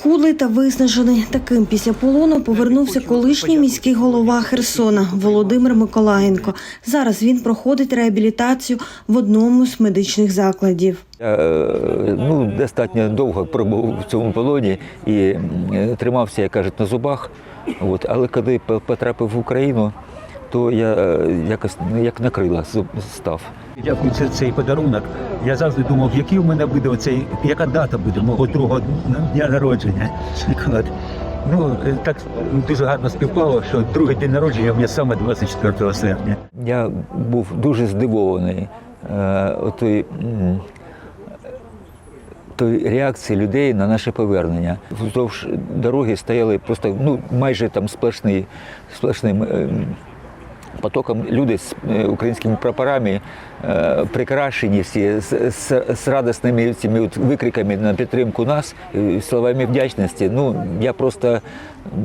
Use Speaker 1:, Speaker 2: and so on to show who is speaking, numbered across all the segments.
Speaker 1: Схудлий та виснажений. Таким після полону повернувся колишній міський голова Херсона Володимир Миколаєнко. Зараз він проходить реабілітацію в одному з медичних закладів.
Speaker 2: Я е, ну, достатньо довго пробув в цьому полоні і е, тримався, як кажуть, на зубах. От. Але коли по- потрапив в Україну, то я е, якось ну, як на крила став.
Speaker 3: Дякую за цей подарунок. Я завжди думав, який у мене буде оцей, яка дата буде мого другого дня народження. Ну, е, так дуже гарно співпало, що другий день народження у мене саме 24 серпня.
Speaker 2: Я був дуже здивований е, отої, м, тої реакції людей на наше повернення. Вздовж дороги стояли просто ну, майже там сплошний, сплошним е, потоком люди з е, українськими прапорами, е, прикрашені всі з, з, з радісними цими от викриками на підтримку нас, словами вдячності. Ну, я просто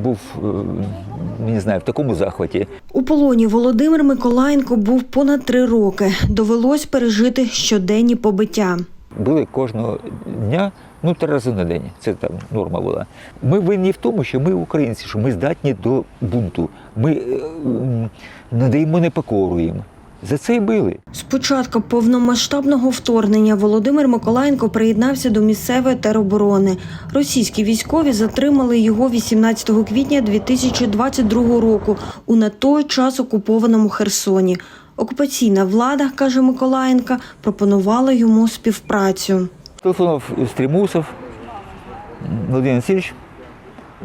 Speaker 2: був, е, не знаю, в такому захваті.
Speaker 1: У полоні Володимир Миколаєнко був понад три роки. Довелось пережити щоденні побиття.
Speaker 2: Били кожного дня, ну три рази на день. Це там норма була. Ми винні в тому, що ми українці, що ми здатні до бунту. Ми е, надаємо непокору їм. За це й били.
Speaker 1: З початку повномасштабного вторгнення Володимир Миколаєнко приєднався до місцевої тероборони. Російські військові затримали його 18 квітня 2022 року у на той час окупованому Херсоні. Окупаційна влада, каже Миколаєнка, пропонувала йому співпрацю.
Speaker 2: Телефонував Стрімусов, Володимир Васильович,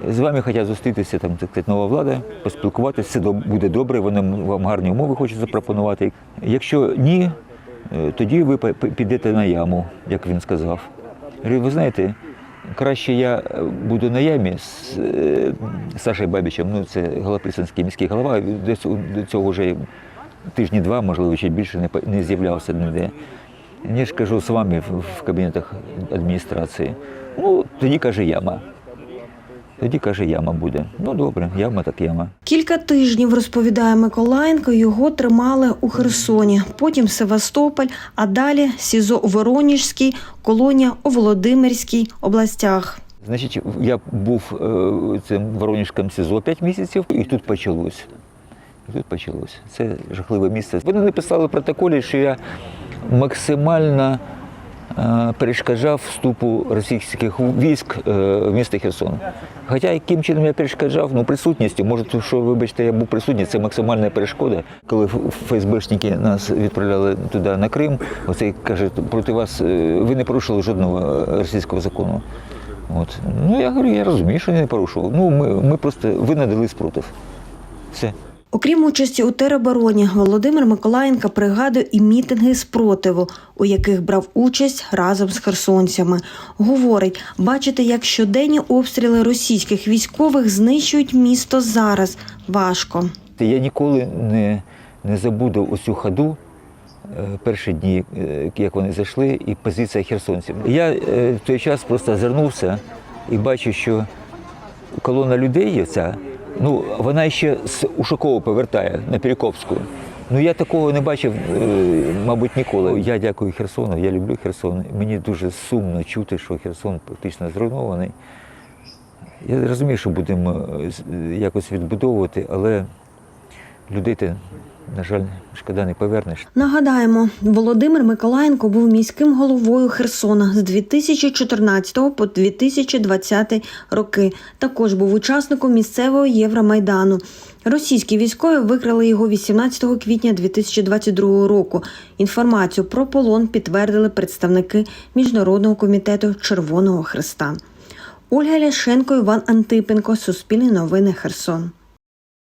Speaker 2: з вами хочуть зустрітися, там, так нова влада, поспілкуватися, все буде добре, вони вам гарні умови хочуть запропонувати. Якщо ні, е, тоді ви підете на яму, як він сказав. Ви знаєте, краще я е, буду на ямі з е, Сашею Бабічем, ну це Голоприсанський міський голова, до цього вже тижні два, можливо, ще більше не, не з'являвся ніде. Я ж кажу з вами в, в кабінетах адміністрації. Ну, тоді каже яма. Тоді каже, яма буде. Ну добре, яма так яма.
Speaker 1: Кілька тижнів, розповідає Миколаєнко, його тримали у Херсоні, потім Севастополь, а далі СІЗО у Воронежській, колонія у Володимирській областях.
Speaker 2: Значить, я був е, цим в СІЗО 5 місяців, і тут почалось. Тут почалось. Це жахливе місце. Вони написали в протоколі, що я максимально е, перешкоджав вступу російських військ е, в місто Херсон. Хоча яким чином я перешкоджав, ну присутністю, може, що, вибачте, я був присутній, це максимальна перешкода. Коли ФСБшники нас відправляли туди на Крим, оцей каже, проти вас е, ви не порушили жодного російського закону. От. Ну, я говорю, я розумію, що я не порушував. Ну, ми, ми просто ви надали спротив. Все.
Speaker 1: Окрім участі у теробороні, Володимир Миколаєнко пригадує і мітинги спротиву, у яких брав участь разом з херсонцями. Говорить, бачити, як щоденні обстріли російських військових знищують місто зараз. Важко.
Speaker 2: Я ніколи не, не забуду оцю ходу. е, Перші дні, е, як вони зайшли, і позиція херсонців. Я е, в той час просто озирнувся і бачу, що колона людей ця, ну, вона ще з Ушакова повертає на Перекопську. Ну я такого не бачив, е, мабуть, ніколи. Я дякую Херсону, я люблю Херсон. Мені дуже сумно чути, що Херсон практично зруйнований. Я розумію, що будемо е, якось відбудовувати, але людей ти, на жаль, шкода не повернеш.
Speaker 1: Нагадаємо, Володимир Миколаєнко був міським головою Херсона з 2014 по 2020 роки. Також був учасником місцевого Євромайдану. Російські військові викрали його 18 квітня 2022 року. Інформацію про полон підтвердили представники Міжнародного комітету Червоного Христа. Ольга Ляшенко, Іван Антипенко, Суспільне новини Херсон.